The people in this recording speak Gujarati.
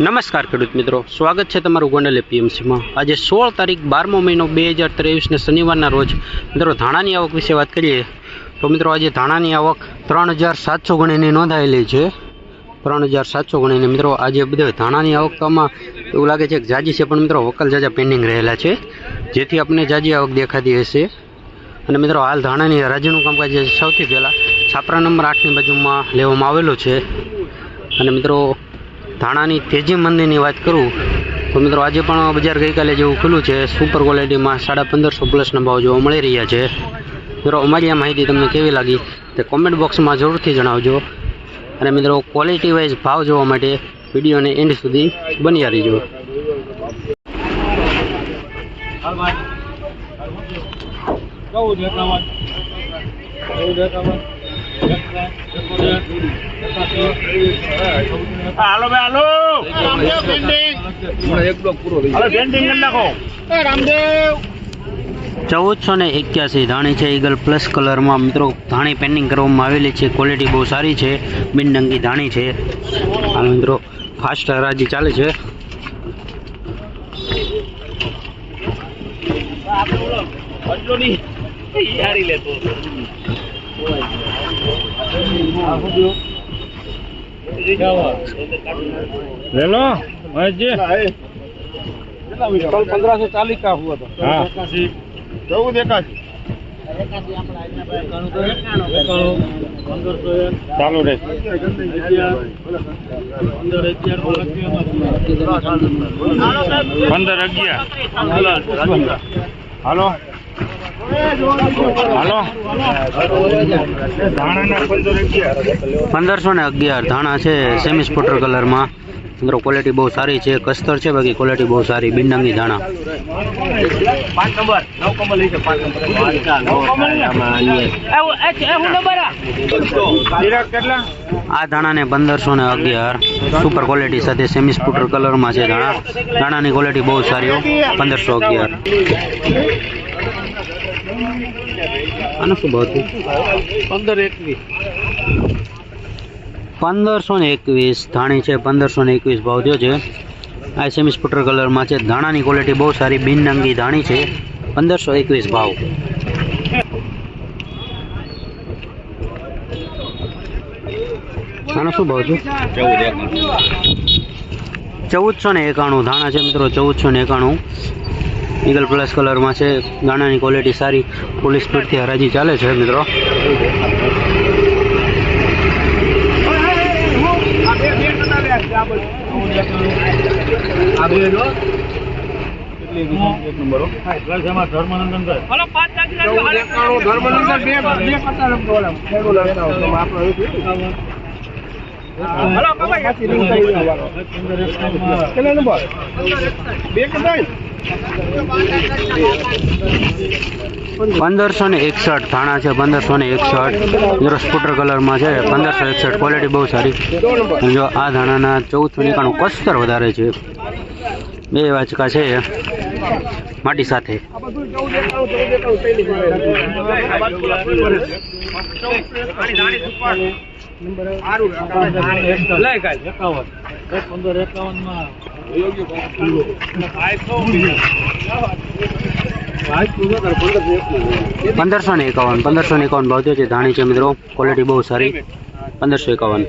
નમસ્કાર ખેડૂત મિત્રો. સ્વાગત છે તમારું ગોંડલ એપીએમસીમાં આજે સોળ તારીખ બારમો મહિનો બે હજાર ત્રેવીસને શનિવારના રોજ. મિત્રો, ધાણાની આવક વિશે વાત કરીએ, તો મિત્રો, આજે ધાણાની આવક ત્રણ હજાર સાતસો ગણીની નોંધાયેલી છે. ત્રણ હજાર સાતસો ગણીની મિત્રો, આજે બધે ધાણાની આવકમાં એવું લાગે છે કે જાજી છે, પણ મિત્રો, વકલ જાજા પેન્ડિંગ રહેલા છે. જેથી આપણને જાજી આવક દેખાતી હશે. અને મિત્રો, હાલ ધાણાની રાજ્યનું કામકાજ સૌથી પહેલાં છાપરા નંબર આઠની બાજુમાં લેવામાં આવેલું છે. અને મિત્રો ધાણાની તેજી મંદીની વાત કરું, તો મિત્રો આજે પણ બજાર ગઈકાલે જેવું ખુલ્લું છે સુપર ક્વોલિટીમાં સાડા પંદરસો પ્લસના ભાવ જોવા મળી રહ્યા છે. મિત્રો, અમારી આ માહિતી તમને કેવી લાગી, તે કોમેન્ટ બોક્સમાં જરૂરથી જણાવજો. અને મિત્રો ક્વોલિટી વાઇઝ ભાવ જોવા માટે વિડીયોને એન્ડ સુધી બન્યા રહીજો. ચૌદ એકાવન હાલો ભાઈ હાલો. હાલો પેન્ટિંગ નાખો. રામદેવ. ચૌદસો ને એક્યાસી ધાણી છે ઈગલ પ્લસ કલરમાં. મિત્રો ધાણી પેન્ડિંગ કરવામાં આવેલી છે. ક્વોલિટી બહુ સારી છે. બિનડંગી ધાણી છે. આ મિત્રો ફાસ્ટ હરાજી ચાલે છે. લેતો લેલો મહેશજી कल पंद्रह सौ चालीस का हुआ था चौदह एकासी ચાલુ રહે પંદર અગિયાર હાલો હાલો. પંદરસો ને અગિયાર ધાણા છે સેમી સ્પોટર કલરમાં મિત્રો ક્વોલિટી બહુ સારી છે કસ્તર છે બાકી ક્વોલિટી બહુ સારી બિનડંગી ધાણા. પાંચ નંબર. નવ કમર લઈ પાંચ નંબર. કેટલા? આ ધાણાને પંદરસો ને અગિયાર. સુપર ક્વોલિટી સાથે સેમી સ્પોટર કલરમાં છે ધાણા. ધાણાની ક્વોલિટી બહુ સારી પંદરસો અગિયાર. આનો શું ભાવ પંદર એકવીસ. પંદરસો ને એકવીસ ધાણી છે પંદરસો ને એકવીસ ભાવ થયો છે. આ સેમી સ્પોટર કલરમાં છે. ધાણાની ક્વોલિટી બહુ સારી બિનનંગી ધાણી છે. પંદરસો એકવીસ ભાવ. આનો શું ભાવ છે? ચૌદસો ને એકાણું ધાણા છે મિત્રો ચૌદસો ને એકાણું. ઈગલ પ્લસ કલરમાં છે. દાણાની ક્વોલિટી સારી. ફૂલ સ્પીડથી હરાજી ચાલે છે મિત્રો. પંદરસો ને એકસઠ ધાણા છે પંદરસો ને એકસઠ. જો સ્કૂટર કલરમાં છે પંદરસો એકસઠ ક્વોલિટી બહુ સારી. જો આ ધાણાના ચૌદસો એકાણું કસ્તર વધારે છે. બે વાચકા છે માટી સાથે. પંદર એકાવન. માં પંદરસો ને એકાવન, પંદરસો ને એકાવન ભાવ છે ધાણી છે મિત્રો. ક્વોલિટી બહુ સારી. પંદરસો એકાવન.